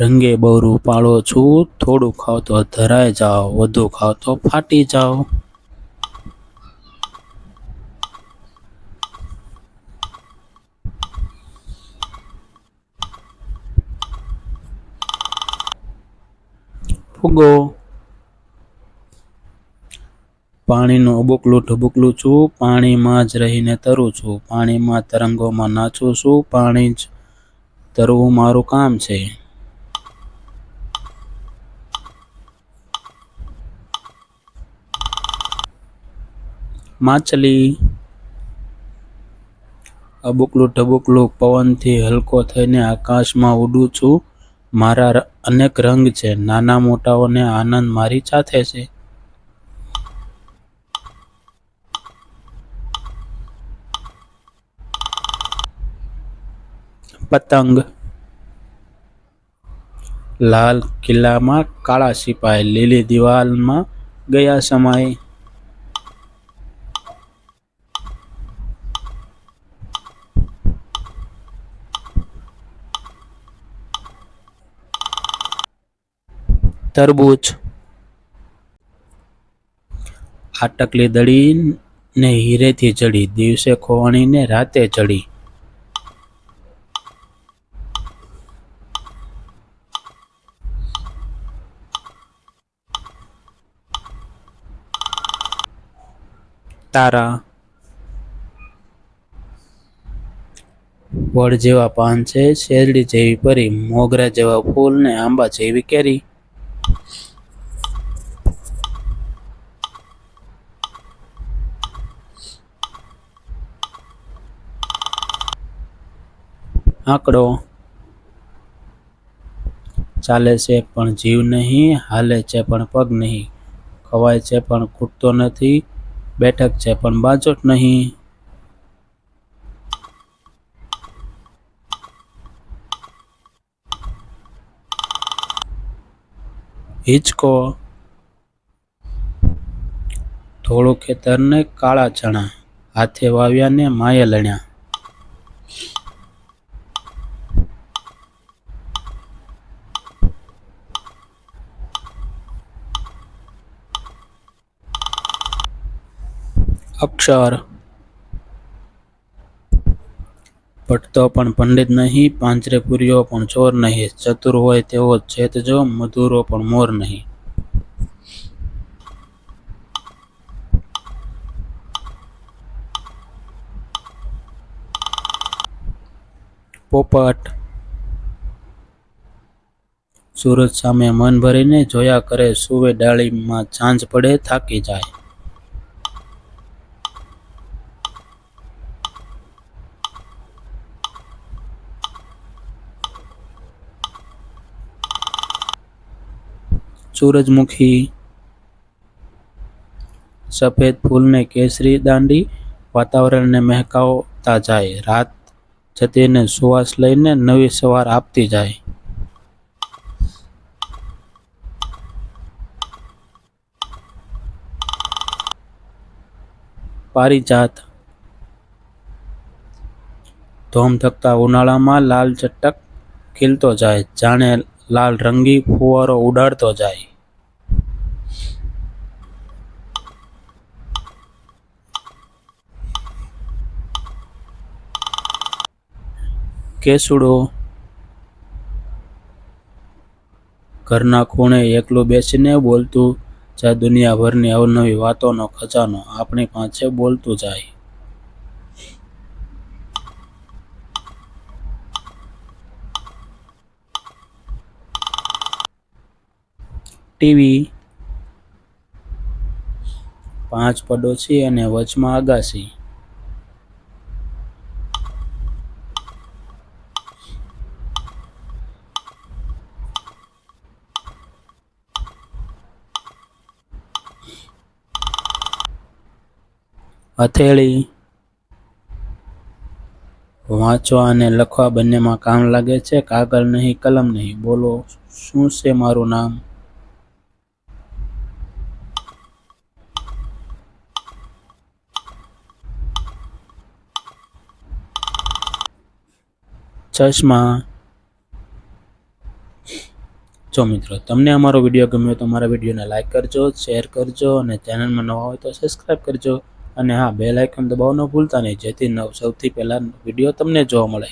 રંગે બહુ પાળો છું, થોડું ખાવ તો ધરાય જાઓ, વધુ ખાવ તો ફાટી જાઓ. ફુગો પાણીનું અબુકલું ઢબુકલું છું, પાણીમાં જ રહીને તરું છું, પાણીમાં તરંગોમાં નાચું છું, પાણી જ તરવું મારું કામ છે. માછલી, અબુકલું ઢબુકલું પવનથી હલકો થઈને આકાશમાં ઉડું છું. મારા અનેક રંગ છે. નાના મોટાઓને આનંદ મારી સાથે છે. પતંગ. લાલ કિલ્લામાં કાળા સિપાઈ લીલી દિવાલમાં ગયા સમય. તરબૂચ. આટકલી દળીને હીરેથી ચડી દિવસે ખોવાણીને રાતે ચડી તારા વડ જેવા પાન છે, શેરડી જેવી પરી, મોગરા જેવા ફૂલ ને આંબા જેવી કેરી. આંકડો ચાલે છે પણ જીવ નહીં, હાલે છે પણ પગ નહીં. ખવાય છે પણ ખૂટતો નથી. બેઠક છે, પણ બાજોટ નહીં. હિચકો. ધોળું ખેતરને કાળા ચણા. હાથે વાવ્યા ને માયે લણ્યા. અક્ષર ભટતો પણ પંડિત નહીં પાંજરે પૂર્યો પણ ચોર નહીં ચતુર હોય તેવો છેતજો મધુરો પણ મોર નહીં પોપટ સૂરજ સામે મન ભરીને જોયા કરે સુવે ડાળીમાં સાંજ પડે થાકી જાય સૂરજમુખી, સફેદ ફૂલને કેસરી દાંડી, વાતાવરણને મહેકાવતા જાય. રાત જતીને સુવાસ લઈને નવી સવાર આપતી જાય. પારિજાત ધોમ થકતા ઉનાળામાં લાલ ચટક ખીલતો જાય. જાણે લાલ રંગી ફુવારો ઉડાડતો જાય. કેસુડો. ઘરના ખૂણે એકલું બેસીને બોલતું, જ્યાં દુનિયાભરની અવનવી વાતોનો ખજાનો આપણી પાસે બોલતું જાય. ટીવી પાંચ પડોશી અને વચમાં અગાસી. હથેળી વાંચવા અને લખવા બંનેમાં કામ લાગે છે. કાગળ નહીં, કલમ નહીં. બોલો, શું છે મારું નામ? ચશ્મા. જો મિત્રો, તમને અમારો વીડિયો ગમ્યો તો અમારા વિડીયોને લાઇક કરજો શેર કરજો અને ચેનલમાં નવા હોય તો સબસ્ક્રાઈબ કરજો. અને હા બે લાઇકન દબાવવાનું ભૂલતા નહીં, જેથી નવ સૌથી પહેલાં વીડિયો તમને જોવા મળે.